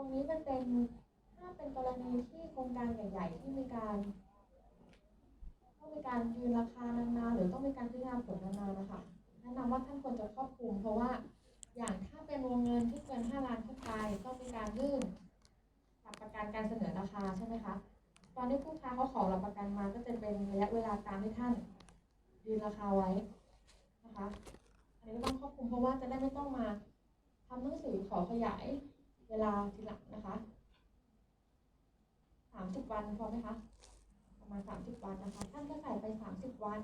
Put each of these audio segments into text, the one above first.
รงนี้มันเป็นถ้าเป็นกรณีที่โครงการใหญ่ ๆ ที่มีการต้องมีการยืนราคานานๆหรือต้องมีการพิจารณาผลนานๆนะคะแนะนำว่าท่านควรจะครอบคลุม เพราะว่าอย่างถ้าเป็นวงเงินที่เกิน 5 ล้านขึ้นไปต้องมีการยื่นหลักประกันการเสนอราคาใช่ไหมคะตอนที่ผู้ค้าเขาขอหลักประกันมาก็จะเป็นระยะเวลาตามที่ท่านยืนราคาไว้นะคะอันนี้ต้องควบคลุมเพราะว่าจะได้ไม่ต้องมาทำหนังสือขอขยาย เวลาทีหลังนะคะสามสิบวันพอไหมคะ ประมาณสามสิบวันนะคะ ท่านก็ใส่ไปสามสิบวัน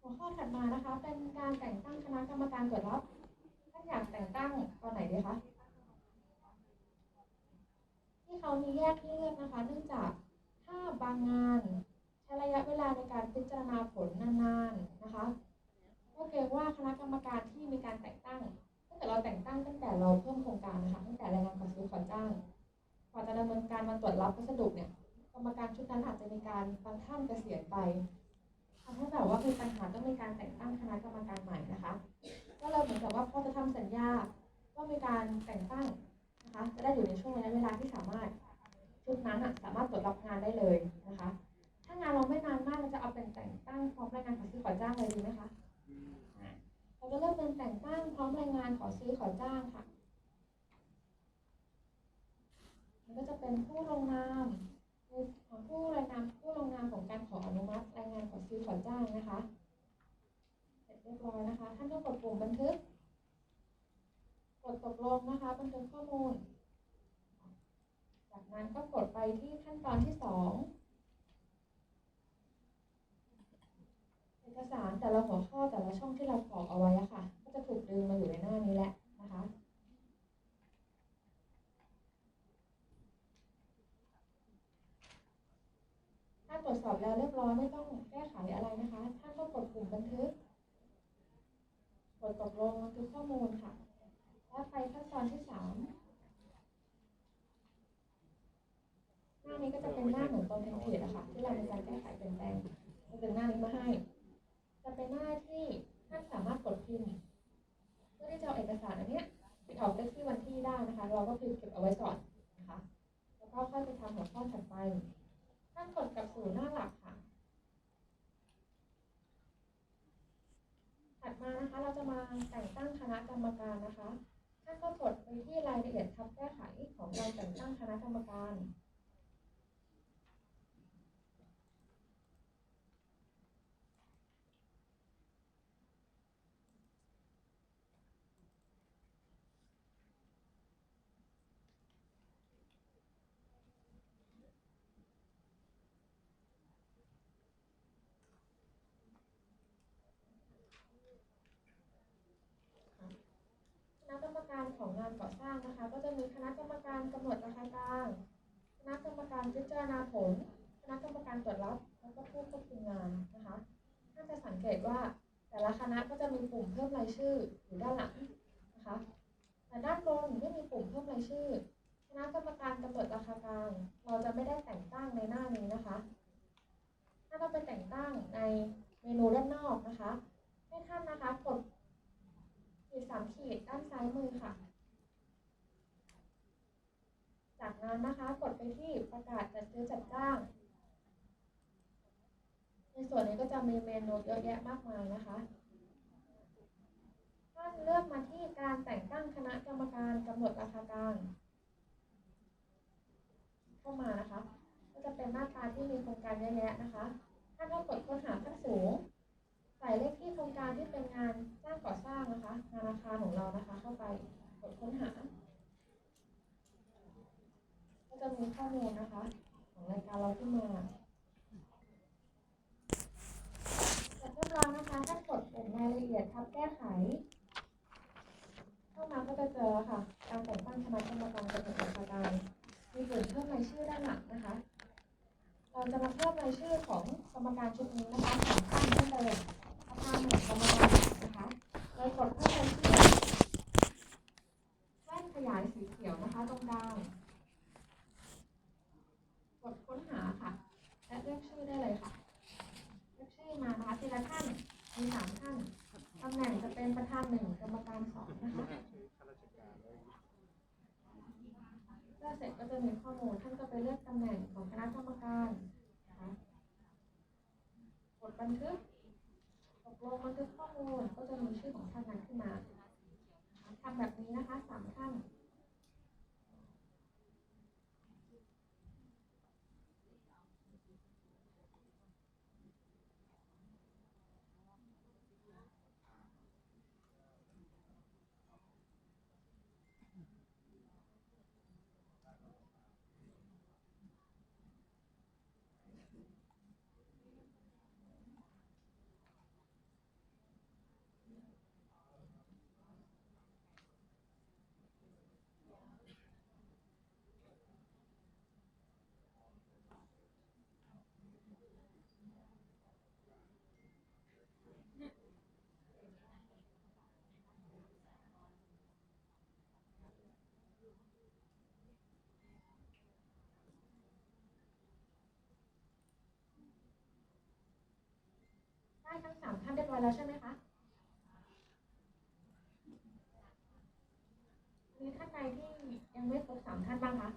หัวข้อถัดมานะคะ เป็นการแต่งตั้งคณะกรรมการตรวจรับท่านอยากแต่งตั้งตอนไหนดีคะที่เขามีแยกเลือกนะคะ เนื่องจากถ้าบางงานใช้ระยะเวลาในการพิจารณาผลนานๆนะคะ ว่าคณะกรรมการที่มีการแต่งตั้งถ้าเกิดเราแต่งตั้งตั้งแต่เราเพิ่มโครงการนะคะตั้งแต่รายงานขอซื้อขอจ้างกว่าจะดำเนินการมาตรวจรับพัสดุเนี่ยกรรมการชุดนั้นอาจจะมีการบางท่านเกษียณไปทำให้แบบว่ามีปัญหาต้องมีการแต่งตั้งคณะกรรมการใหม่นะคะ ก็เลยเหมือนกับว่าพอจะทำสัญญาก็มีการแต่งตั้งนะคะ จะได้อยู่ในช่วงระยะเวลาที่สามารถชุดนั้นสามารถตรวจรับงานได้เลย มันก็จะเป็นผู้ลงนามของผู้รายงานผู้ลงนามของการขออนุมัติรายงานขอซื้อขอจ้างนะคะ เสร็จเรียบร้อยนะคะ ท่านก็กดปุ่มบันทึก กดตกลงนะคะ บันทึกข้อมูล จากนั้นก็กดไปที่ขั้นตอนที่สองเอกสารแต่ละหัวข้อแต่ละช่องที่เรากรอกเอาไว้ค่ะ ก็จะถูกดึงมาอยู่ในหน้านี้แหละนะคะ ถ้าตรวจสอบแล้วเรียบร้อย ไม่ต้องแก้ไขอะไรนะคะ ท่านก็กดปุ่มบันทึก กดตกลงบันทึกข้อมูลค่ะ แล้วไปขั้นตอนที่สามหน้านี้ก็จะเป็นหน้าเหมือนตอนเทมเพลตอะค่ะ ที่เรามีการแก้ไขเปลี่ยนแปลงจะเป็นหน้านี้มาให้ จะเป็นหน้าที่ท่านสามารถกดพิมพ์เพื่อที่จะเอาเอกสารอันเนี้ยไปออกเลขที่วันที่ได้นะคะ เราก็พิมพ์เก็บเอาไว้ก่อนนะคะ แล้วก็ค่อยไปทำหัวข้อถัดไป ท่านกดกลับสู่หน้าหลักค่ะ ถัดมานะคะ การแต่งตั้งคณะกรรมการนะคะท่านก็กดไปที่รายละเอียดทับแก้ไขของการแต่งตั้งคณะกรรมการ คณะ การของงานก่อสร้างนะคะ ก็จะมีคณะกรรมการกำหนดราคากลาง คณะกรรมการพิจารณาผล คณะกรรมการตรวจรับ แล้วก็ผู้ควบคุมงานนะคะท่านจะสังเกตว่าแต่ละคณะก็จะมีปุ่มเพิ่มรายชื่ออยู่ด้านหลังนะคะแต่ด้านบนไม่มีปุ่มเพิ่มรายชื่อ คณะกรรมการกำหนดราคากลาง เราจะไม่ได้แต่งตั้งในหน้านี้นะคะ ถ้าเราไปแต่งตั้งในเมนูด้านนอกนะคะ ให้ท่านนะคะกดีสามขีดด้านซ้ายมือค่ะ จากนั้นนะคะกดไปที่ประกาศจัดซื้อจัดจ้าง ในส่วนนี้ก็จะมีเมนูเยอะแยะมากมายนะคะท่านเลือกมาที่การแต่งตั้งคณะกรรมการกำหนดราคากลางเข้ามานะคะ ก็จะเป็นหน้าตาที่มีโครงการเยอะแยะนะคะท่านก็กดค้นหาขั้นสูง ใส่เลขที่โครงการที่เป็นงานสร้างก่อสร้างนะคะ งานอาคารของเรานะคะ เข้าไปกดค้นหา ก็จะมีข้อมูลนะคะ ของรายการเราขึ้นมาจเรียบร้อยนะคะถ้ากดปุ่มรายละเอียดทับแก้ไข เข้ามาก็จะเจอค่ะ การแต่งตั้งคณะกรรมการกำหนดราคาการมีปุ่มเพิ่มรายชื่อด้านหลังนะคะ เราจะมาเพิ่มรายชื่อของกรรมการชุดนี้นะคะสองท่านเช่นเดิม ประธานหนึ่งกรรมการนะคะโดยกดเพิ่มรายชื่อแว่นขยายสีเขียวนะคะตรงกลาง กดค้นหาค่ะ และเลือกชื่อได้เลยค่ะ เลือกชื่อมานะคะทีละท่าน มีสามท่าน ตำำแหน่งจะเป็นประธานหนึ่งกรรมการสองนะคะ ข้าราชการแล้ว เลือกเสร็จก็จะมีข้อมูล ท่า นก็ไปเลือกตำแหน่งของคณะกรรมการนะคะกดบันทึกตกลงบันทึกข้อมูลก็จะมีชื่อของท่านนั้นขึ้นมาทำแบบนี้นะคะสามขั้น ได้ ทั้งสามท่านเรียบร้อยแล้วใช่ไหมคะ มีท่านใดที่ยังไม่ครบสามท่านบ้างคะ